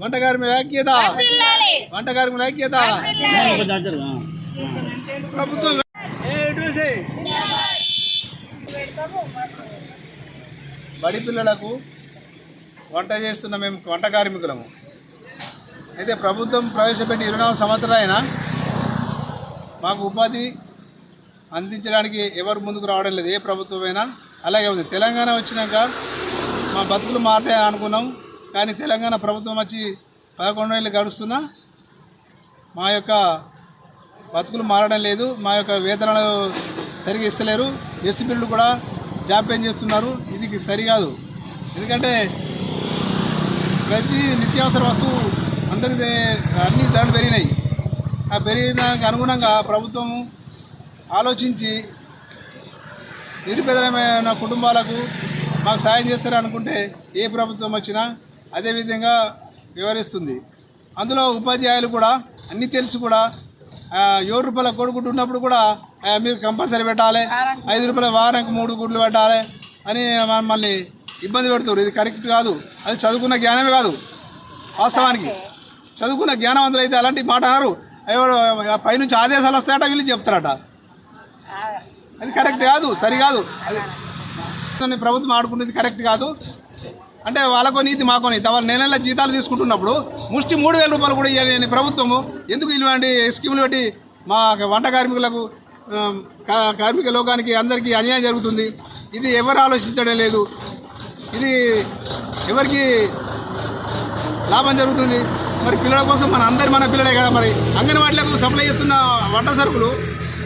వంటకారి మీద ఐక్యత. వంటకారి మీద ఐక్యత. ప్రభుత్వం. బడి పిల్లలకు వంట చేస్తున్న మేము వంట కార్మికులము. అయితే ప్రభుత్వం ప్రవేశపెట్టి ఇరవై నాలుగు సంవత్సరాలైనా మాకు ఉపాధి అందించడానికి ఎవరు ముందుకు రావడం లేదు. ఏ ప్రభుత్వమైనా అలాగే ఉంది. తెలంగాణ వచ్చినాక మా బతుకులు మారుతాయని అనుకున్నాం. కానీ తెలంగాణ ప్రభుత్వం వచ్చి పదకొండు ఏళ్ళు గడుస్తున్నా మా యొక్క బతుకులు మారడం లేదు మా యొక్క వేతనాలు సరిగా ఇస్తలేరు ఎస్సీ బిల్లు కూడా జాప్యం చేస్తున్నారు. ఇది సరికాదు. ఎందుకంటే ప్రతి నిత్యావసర వస్తువు అందరికి అన్ని ధరలు పెరిగినాయి. ఆ పెరిగిన దానికి అనుగుణంగా ప్రభుత్వం ఆలోచించి నిరుపేదమైన కుటుంబాలకు మాకు సాయం చేస్తారనుకుంటే ఏ ప్రభుత్వం వచ్చినా అదే విధంగా వివరిస్తుంది. అందులో ఉపాధ్యాయులు కూడా అన్నీ తెలిసి కూడా ఏడు రూపాయల కోడిగుడ్డు ఉన్నప్పుడు కూడా మీరు కంపల్సరీ పెట్టాలి. ఐదు రూపాయల వారానికి మూడు గుడ్లు పెట్టాలి అని మమ్మల్ని ఇబ్బంది పెడుతున్నారు. ఇది కరెక్ట్ కాదు. అది చదువుకున్న జ్ఞానమే కాదు. వాస్తవానికి చదువుకున్న జ్ఞానవంతులు అయితే అలాంటి మాట అన్నారు ఎవరు పైనుంచి ఆదేశాలు వస్తాయట వీళ్ళు చెప్తారట. అది కరెక్ట్ కాదు సరి కాదు అది ప్రభుత్వం ఆడుకునేది కరెక్ట్ కాదు. అంటే వాళ్ళకో నీతి మాకో నీతి. వాళ్ళు నెల నెల జీతాలు తీసుకుంటున్నప్పుడు ముష్టి మూడు వేల రూపాయలు కూడా ఇవ్వని ప్రభుత్వము. ఎందుకు ఇలాంటి స్కీములు పెట్టి మా వంట కార్మికులకు కా- కార్మిక లోకానికి అందరికీ అన్యాయం జరుగుతుంది? ఇది ఎవరు ఆలోచించడం లేదు. ఇది ఎవరికి లాభం జరుగుతుంది? మరి పిల్లల కోసం మన అందరి మన పిల్లలే కదా మరి. అంగన్వాడీలకు సప్లై చేస్తున్న వంట సరుకులు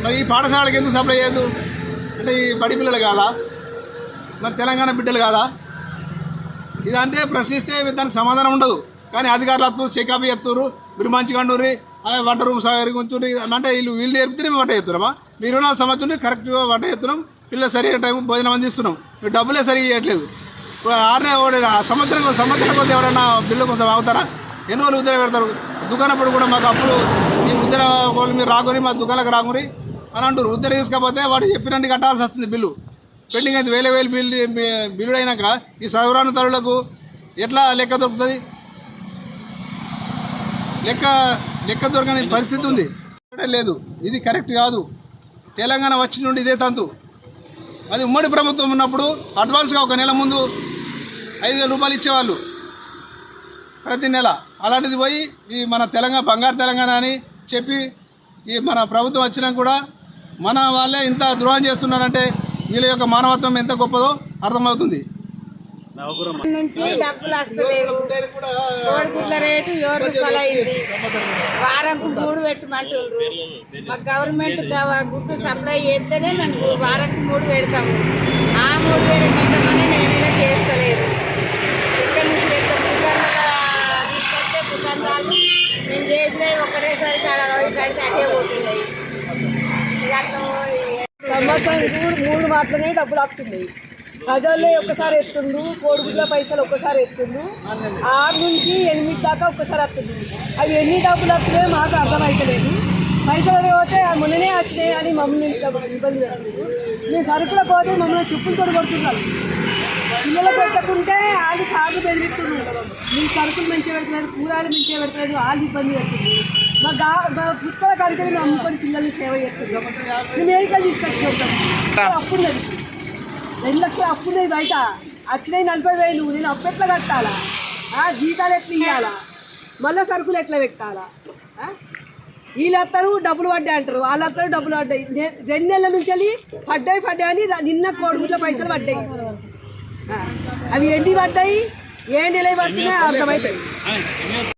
మరి ఈ పాఠశాలకు ఎందుకు సప్లై చేయదు అంటే ఈ బడి పిల్లలు కాదా? మరి తెలంగాణ బిడ్డలు కాదా? ఇదంటే ప్రశ్నిస్తే దానికి సమాధానం ఉండదు. కానీ అధికారులు వస్తారు చెకప్ చేస్తారు మీరు మంచిగా అండూరి వంట రూమ్ సగరి ఉంచుని అంటే వీళ్ళు వీళ్ళు నేర్పితే మేము వంట చేస్తున్నామా? మీరు నా సంవత్సరం కరెక్ట్గా వంట చేస్తున్నాం పిల్లలు సరైన టైం భోజనం అందిస్తున్నాం. మీరు డబ్బులే సరిగ్గా ఇవ్వట్లేదు ఇప్పుడు ఆరునే ఆ సంవత్సరం సంవత్సరం కొద్ది ఎవరైనా బిల్లు కొంచెం ఆగుతారా ఎన్ని రోజులు ఉద్దర పెడతారు. దుకాణప్పుడు కూడా మాకు అప్పుడు మీ ఉద్దర వాళ్ళు మీరు రాకొని మా దుకాణాలకు రాకుని అని అంటారు ఉద్దర తీసుకపోతే వాడు చెప్పినట్టు కట్టాల్సి వస్తుంది బిల్లు. పెండింగ్ అయితే వేల వేలు బిల్లు బిల్లు అయినాక ఈ సౌరాణ తరులకు ఎట్లా లెక్క దొరుకుతుంది? లెక్క లెక్క దొరకని పరిస్థితి ఉంది. లేదు ఇది కరెక్ట్ కాదు. తెలంగాణ వచ్చి నుండి ఇదే తంతు. అది ఉమ్మడి ప్రభుత్వం ఉన్నప్పుడు అడ్వాన్స్గా ఒక నెల ముందు ఐదు వేల రూపాయలు ఇచ్చేవాళ్ళు. ప్రతి నెల. అలాంటిది పోయి ఈ మన తెలంగాణ బంగారు తెలంగాణ అని చెప్పి ఈ మన ప్రభుత్వం వచ్చినా కూడా మన వాళ్ళే ఇంత ద్రోహం చేస్తున్నారంటే వీళ్ళ యొక్క మానవత్వం ఎంత గొప్పదో అర్థమవుతుంది. డబ్బులు వస్తలేవు. కోడిగుడ్ల రేటు ఏడు రూపాయలు అయింది వారంకు మూడు పెట్టమంటుండ్రు మా గవర్నమెంట్ గుడ్డు సప్లై చేస్తేనే మేము వారంకు మూడు పెడతాము. ఆ మూడు వేలు పెట్టమని నేను ఇలా చేస్తలేదు. సంవత్సరానికి మూడు మాటలనే డబ్బులు వస్తున్నాయి పదోళ్ళే ఒక్కసారి ఎత్తుండు కోడిగుడ్ల పైసలు ఒక్కసారి ఎత్తుండు ఆరు నుంచి ఎనిమిది దాకా ఒక్కసారి వస్తుంది అవి ఎన్ని డబ్బులు వస్తున్నాయో మాకు అర్థమవుతలేదు పైసలు పోతే ఆ మొన్ననే వచ్చినాయి అని మమ్మల్ని ఇబ్బంది పెడుతుంది మేము సరుకుల పోతే మమ్మల్ని చెప్పులు కూడా కొడుతున్నారు. పిల్లలు పెట్టకుంటే వాళ్ళు సాగు బెదిరిస్తున్నారు. మీ సరుకులు మంచిగా పెడుతున్నారు కూరలు మంచిగా పెడుతున్నారు వాళ్ళు ఇబ్బంది పెడుతుంది మా గా మా పుస్తల కాడికి మేము అమ్ముకొని పిల్లల్ని సేవ చేస్తున్నాం. మేము తీసుకొచ్చి ఉంటాం. అప్పుడు రెండు లక్షలు అప్పు ఉన్నాయి బయట. వచ్చినాయి నలభై వేలు. నేను అప్పు ఎట్లా కట్టాలా? జీతాలు ఎట్లా ఇవ్వాలా మళ్ళీ సరుకులు ఎట్లా పెట్టాలా? వీళ్ళు వస్తారు డబ్బులు పడ్డాయి అంటారు. వాళ్ళు వస్తారు డబ్బులు పడ్డాయి. రెండు నెలల నుంచి వెళ్ళి పడ్డాయి పడ్డాయి అని నిన్న కోడిగుడ్ల పైసలు పడ్డాయి. అవి ఎన్ని పడ్డాయి? ఏ నెల పడుతున్నాయి అర్థమవుతాయి